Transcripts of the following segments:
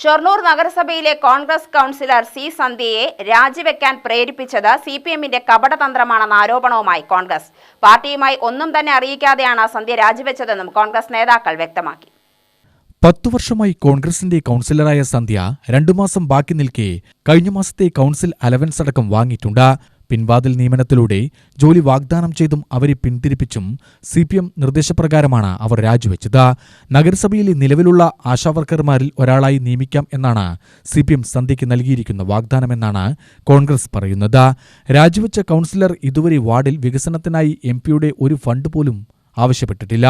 ഷൊർണൂർ നഗരസഭയിലെ Congress councillor C സന്ധ്യയെ രാജിവെക്കാൻ പ്രേരിപ്പിച്ചത് സി പി എമ്മിന്റെ കപടതന്ത്രമാണെന്ന ആരോപണവുമായി കോൺഗ്രസ്. പാർട്ടിയുമായി ഒന്നും തന്നെ അറിയിക്കാതെയാണ് സന്ധ്യ രാജിവെച്ചതെന്നും കോൺഗ്രസ് നേതാക്കൾ വ്യക്തമാക്കി. പത്തു വർഷമായി കോൺഗ്രസിന്റെ കൗൺസിലറായ സന്ധ്യ രണ്ടു മാസം ബാക്കി നിൽക്കെ കഴിഞ്ഞ മാസത്തെ കൗൺസിൽ അലവൻസ് അടക്കം വാങ്ങിയിട്ടുണ്ട്. പിൻവാതിൽ നിയമനത്തിലൂടെ ജോലി വാഗ്ദാനം ചെയ്തും അവരെ പിന്തിരിപ്പിച്ചും സി പി എം നിർദ്ദേശപ്രകാരമാണ് അവർ രാജിവെച്ചത്. നഗരസഭയിലെ നിലവിലുള്ള ആശാവർക്കർമാരിൽ ഒരാളായി നിയമിക്കാം എന്നാണ് സി പി എം സന്ധ്യയ്ക്ക് നൽകിയിരിക്കുന്ന വാഗ്ദാനമെന്നാണ് കോൺഗ്രസ് പറയുന്നത്. രാജിവെച്ച കൗൺസിലർ ഇതുവരെ വാർഡിൽ വികസനത്തിനായി എം പിയുടെ ഒരു ഫണ്ട് പോലും ആവശ്യപ്പെട്ടിട്ടില്ല.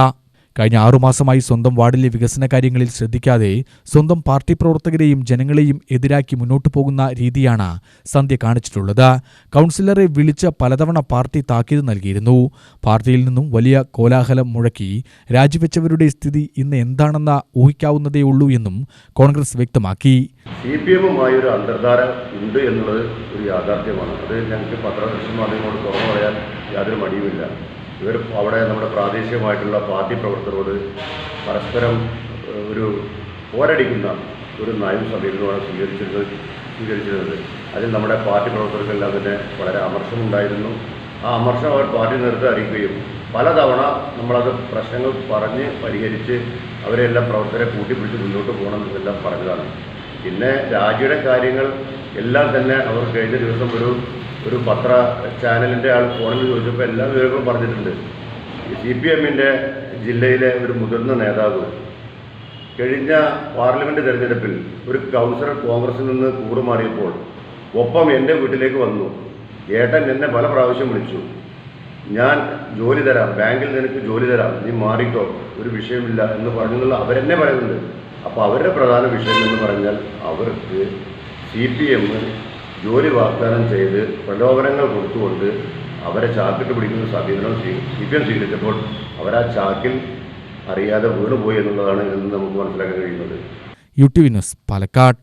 കഴിഞ്ഞ ആറുമാസമായി സ്വന്തം വാർഡിലെ വികസന കാര്യങ്ങളിൽ ശ്രദ്ധിക്കാതെ സ്വന്തം പാർട്ടി പ്രവർത്തകരെയും ജനങ്ങളെയും എതിരാക്കി മുന്നോട്ടു പോകുന്ന രീതിയാണ് സന്ധ്യ കാണിച്ചിട്ടുള്ളത്. കൗൺസിലറെ വിളിച്ച് പലതവണ പാർട്ടി താക്കീത് നൽകിയിരുന്നു. പാർട്ടിയിൽ നിന്നും വലിയ കോലാഹലം മുഴക്കി രാജിവെച്ചവരുടെ സ്ഥിതി ഇന്ന് എന്താണെന്ന് ഊഹിക്കാവുന്നതേയുള്ളൂ എന്നും കോൺഗ്രസ് വ്യക്തമാക്കി. സി പി എമ്മുമായി ഒരു അന്തർധാര ഉണ്ട് എന്നുള്ളത് ഒരു യാഥാർത്ഥ്യമാണ്. അത് ഞങ്ങൾക്ക് പത്രദൃശ്യ തുറന്നു പറയാൻ യാതൊരു മടിയുമില്ല. ഇവർ അവിടെ നമ്മുടെ പ്രാദേശികമായിട്ടുള്ള പാർട്ടി പ്രവർത്തകരോട് പരസ്പരം ഒരു പോരടിക്കുന്ന ഒരു നയം സമീപനമാണ് സ്വീകരിച്ചിരുന്നത് സ്വീകരിച്ചിരുന്നത്. അതിൽ നമ്മുടെ പാർട്ടി പ്രവർത്തകർക്കെല്ലാം തന്നെ വളരെ അമർഷമുണ്ടായിരുന്നു. ആ അമർഷം അവർ പാർട്ടി നേരത്തെ അറിയിക്കുകയും പലതവണ നമ്മളത് പ്രശ്നങ്ങൾ പറഞ്ഞ് പരിഹരിച്ച് അവരെല്ലാം പ്രവർത്തകരെ കൂട്ടിപ്പിടിച്ച് മുന്നോട്ട് പോകണം എന്നെല്ലാം പറഞ്ഞതാണ്. പിന്നെ രാജിയുടെ കാര്യങ്ങൾ എല്ലാം തന്നെ അവർ കഴിഞ്ഞ ദിവസം ഒരു ഒരു പത്ര ചാനലിന്റെ ആൾ ഫോണിൽ ചോദിച്ചപ്പോൾ എല്ലാ വിവരങ്ങളും പറഞ്ഞിട്ടുണ്ട്. സി പി എമ്മിന്റെ ജില്ലയിലെ ഒരു മുതിർന്ന നേതാവ് കഴിഞ്ഞ പാർലമെന്റ് തെരഞ്ഞെടുപ്പിൽ ഒരു കൗൺസിലർ കോൺഗ്രസിൽ നിന്ന് കൂറുമാറിയപ്പോൾ ഒപ്പം എന്റെ വീട്ടിലേക്ക് വന്നു. ഏട്ടൻ എന്നെ പല പ്രാവശ്യം വിളിച്ചു. ഞാൻ ജോലി തരാം ബാങ്കിൽ നിനക്ക് ജോലി തരാം നീ മാറിക്കോ ഒരു വിഷയമില്ല എന്ന് പറഞ്ഞുള്ള അവരെന്നെ പറയുന്നുണ്ട്. അപ്പോൾ അവരുടെ പ്രധാന വിഷയം എന്ന് പറഞ്ഞാൽ അവർക്ക് സി പി എം ജോലി വാഗ്ദാനം ചെയ്ത് പ്രലോഭനങ്ങൾ കൊടുത്തുകൊണ്ട് അവരെ ചാക്കിട്ട് പിടിക്കുന്ന സമീപനം സി പി എം സ്വീകരിച്ചപ്പോൾ അവരാ ചാക്കിൽ അറിയാതെ വീണുപോയി എന്നുള്ളതാണ് ഇതിൽ നിന്ന് നമുക്ക് മനസ്സിലാക്കാൻ കഴിയുന്നത്. U T V news Palakkad.